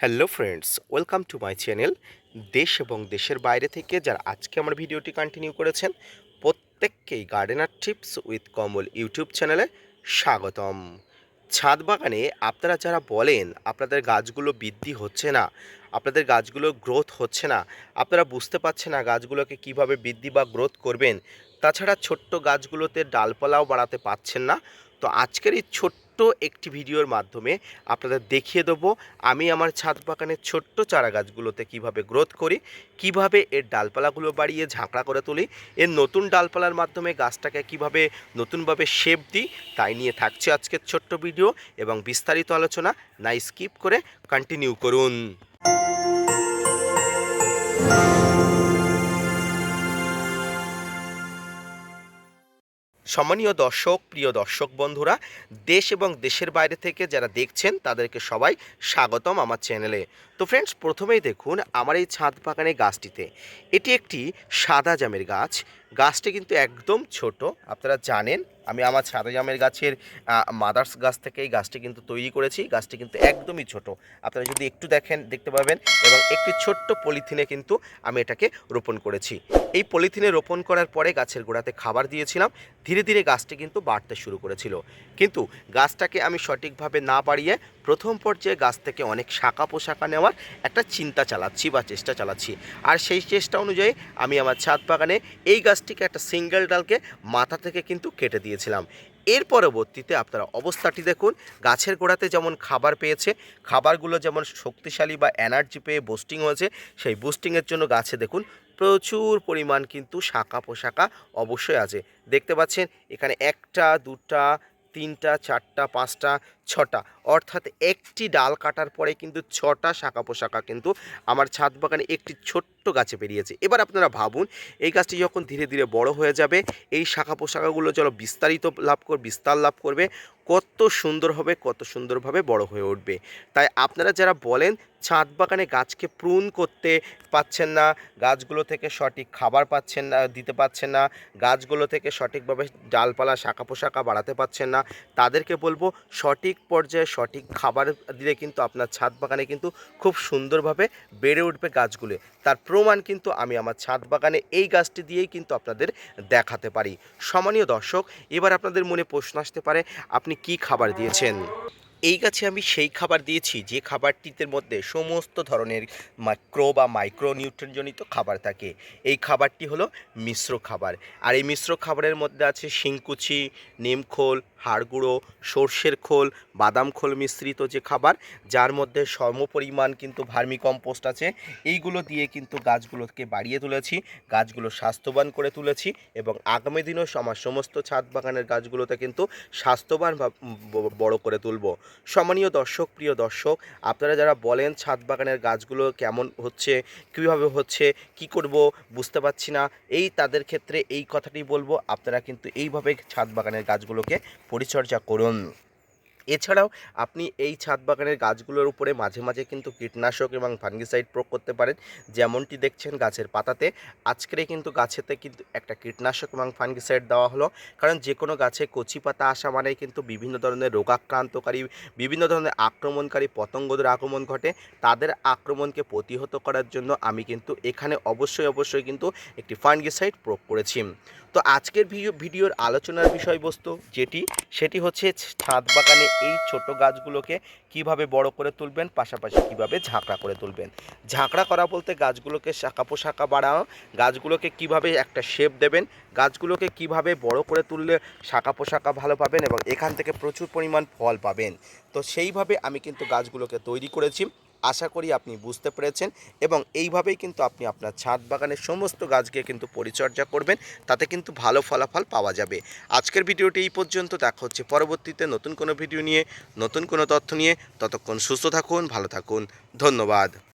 Hello friends welcome to my channel দেশ এবং দেশের বাইরে থেকে যারা আজকে আমার ভিডিওটি কন্টিনিউ করেছেন, প্রত্যেককেই gardener tips with Kamal YouTube চ্যানেলে স্বাগতম। ছাদ বাগানে আপনারা যারা বলেন, আপনাদের গাছগুলো বৃদ্ধি হচ্ছে না, আপনাদের গাছগুলো গ্রোথ হচ্ছে না, আপনারা বুঝতে পারছেন না গাছগুলোকে কীভাবে বৃদ্ধি বা গ্রোথ করবেন, তাছাড়া ছোট্ট গাছগুলোতে ডালপালাও বাড়াতে পাচ্ছেন না। তো আজকের এই ছোট্ট একটি ভিডিওর মাধ্যমে আপনাদের দেখিয়ে দেবো, আমি আমার ছাদ বাগানের ছোট্ট চারা গাছগুলোতে কীভাবে গ্রোথ করি, কীভাবে এর ডালপালাগুলো বাড়িয়ে ঝাঁকড়া করে তুলি, এর নতুন ডালপালার মাধ্যমে গাছটাকে কীভাবে নতুনভাবে শেপ দিই, তাই নিয়ে থাকছে আজকের ছোট্ট ভিডিও এবং বিস্তারিত আলোচনা না স্কিপ করে কন্টিনিউ করুন। সম্মানীয় দর্শক, প্রিয় দর্শক বন্ধুরা, দেশ এবং দেশের বাইরে থেকে যারা দেখছেন, তাদেরকে সবাই স্বাগতম আমার চ্যানেলে। তো ফ্রেন্ডস প্রথমেই দেখুন আমার এই ছাদ বাগানে গাছটিতে। এটি একটি সাদা জামের গাছ। গাছটি কিন্তু একদম ছোট। আপনারা জানেন, আমি আমার সাদা জামের গাছের মাদার্স গাছ থেকে এই গাছটি কিন্তু তৈরি করেছি। গাছটি কিন্তু একদমই ছোট। আপনারা যদি একটু দেখেন, দেখতে পাবেন এবং একটি ছোট্ট পলিথিনে কিন্তু আমি এটাকে রোপণ করেছি। এই পলিথিনে রোপণ করার পরে গাছের গোড়াতে খাবার দিয়েছিলাম। ধীরে ধীরে গাছটি কিন্তু বাড়তে শুরু করেছিল। কিন্তু গাছটাকে আমি সঠিকভাবে না বাড়িয়ে প্রথম পর্যায়ে গাছ থেকে অনেক শাখা পোশাকা নেওয়ার একটা চিন্তা চালাচ্ছি বা চেষ্টা চালাচ্ছি। আর সেই চেষ্টা অনুযায়ী আমি আমার ছাদ বাগানে এই গাছটিকে একটা সিঙ্গেল ডালকে মাথা থেকে কিন্তু কেটে দিয়েছিলাম। এর পরবর্তীতে আপনারা অবস্থাটি দেখুন, গাছের গোড়াতে যেমন খাবার পেয়েছে, খাবারগুলো যেমন শক্তিশালী বা এনার্জি পেয়ে বুস্টিং হয়েছে, সেই বুস্টিংয়ের জন্য গাছে দেখুন প্রচুর পরিমাণ কিন্তু শাখা পোশাকা অবশ্যই আছে। দেখতে পাচ্ছেন, এখানে একটা, দুটা, তিনটা, চারটা, পাঁচটা ছটা। অর্থাৎ একটি ডাল কাটার পরে কিন্তু ছটা শাখা পোশাকা কিন্তু আমার ছাদ বাগানে একটি ছোট্ট গাছে বেরিয়েছে। এবার আপনারা ভাবুন, এই গাছটি যখন ধীরে ধীরে বড় হয়ে যাবে, এই শাখা পোশাকাগুলো যেন বিস্তারিত লাভ কর, বিস্তার লাভ করবে। কত সুন্দর হবে, কত সুন্দরভাবে বড় হয়ে উঠবে। তাই আপনারা যারা বলেন ছাদ বাগানে গাছকে প্রুন করতে পাচ্ছেন না, গাছগুলো থেকে সঠিক খাবার পাচ্ছেন না, দিতে পাচ্ছেন না, গাছগুলো থেকে সঠিকভাবে ডালপালা, শাখা পোশাকা বাড়াতে পাচ্ছেন না, তাদেরকে বলব সঠিক পর্যায়ে সঠিক খাবার দিলে কিন্তু আপনার ছাদ বাগানে কিন্তু খুব সুন্দরভাবে বেড়ে উঠবে গাছগুলো। তার প্রমাণ কিন্তু আমি আমার ছাদ বাগানে এই গাছটি দিয়েই কিন্তু আপনাদের দেখাতে পারি। সমানীয় দর্শক, এবার আপনাদের মনে প্রশ্ন আসতে পারে, আপনি কি খাবার দিয়েছেন? এই গাছে আমি সেই খাবার দিয়েছি, যে খাবারটিতে মধ্যে সমস্ত ধরনের মাইক্রো বা মাইক্রো নিউট্রিনজনিত খাবার থাকে। এই খাবারটি হলো মিশ্র খাবার। আর এই মিশ্র খাবারের মধ্যে আছে শিংকুচি, নিমখোল হাড়গুঁড়ো সর্ষের খোল, বাদাম খোল মিশ্রিত যে খাবার, যার মধ্যে সম পরিমাণ কিন্তু ভার্মি কম্পোস্ট আছে, এইগুলো দিয়ে কিন্তু গাছগুলোকে বাড়িয়ে তুলেছি, গাছগুলো স্বাস্থ্যবান করে তুলেছি এবং আগামী দিনেও আমার সমস্ত ছাদ বাগানের গাছগুলোতে কিন্তু স্বাস্থ্যবান বড় করে তুলব। সম্মানীয় দর্শক, প্রিয় দর্শক, আপনারা যারা বলেন ছাদ বাগানের গাছগুলো কেমন হচ্ছে, কীভাবে হচ্ছে, কি করব বুঝতে পারছি না, এই তাদের ক্ষেত্রে এই কথাটি বলব, আপনারা কিন্তু এইভাবে ছাদ বাগানের গাছগুলোকে পরিচর্যা করুন। এছাড়াও আপনি এই ছাদ বাগানের গাছগুলোর উপরে মাঝে মাঝে কিন্তু কীটনাশক এবং ফাঙ্গিসাইড প্রয়োগ করতে পারেন। যেমনটি দেখছেন গাছের পাতাতে। আজকের কিন্তু গাছেতে কিন্তু একটা কীটনাশক এবং ফাঙ্গিসাইড দেওয়া হলো। কারণ যে কোনো গাছে কচি পাতা আসা মানে কিন্তু বিভিন্ন ধরনের রোগাক্রান্তকারী, বিভিন্ন ধরনের আক্রমণকারী, পতঙ্গদের আক্রমণ ঘটে। তাদের আক্রমণকে প্রতিহত করার জন্য আমি কিন্তু এখানে অবশ্যই অবশ্যই কিন্তু একটি ফাঙ্গিসাইড প্রয়োগ করেছি। তো আজকের ভিডিও, ভিডিওর আলোচনার বিষয়বস্তু যেটি, সেটি হচ্ছে ছাদ বাগানে এই ছোট গাছগুলোকে কীভাবে বড় করে তুলবেন, পাশাপাশি কীভাবে ঝাঁকড়া করে তুলবেন? ঝাঁকড়া করা বলতে গাছগুলোকে শাখা পোশাকা বাড়ানো, গাছগুলোকে কীভাবে একটা শেপ দেবেন, গাছগুলোকে কীভাবে বড় করে তুললে শাখা পোশাকা ভালো পাবেন এবং এখান থেকে প্রচুর পরিমাণ ফল পাবেন। তো সেইভাবে আমি কিন্তু গাছগুলোকে তৈরি করেছি। আশা করি আপনি বুঝতে পেরেছেন এবং এইভাবেই কিন্তু আপনি আপনার ছাদ বাগানের সমস্ত গাছকে কিন্তু পরিচর্যা করবেন, তাতে কিন্তু ভালো ফলাফল পাওয়া যাবে। আজকের ভিডিওটি এই পর্যন্ত, দেখা হচ্ছে পরবর্তীতে নতুন কোনো ভিডিও নিয়ে, নতুন কোনো তথ্য নিয়ে। ততক্ষণ সুস্থ থাকুন, ভালো থাকুন, ধন্যবাদ।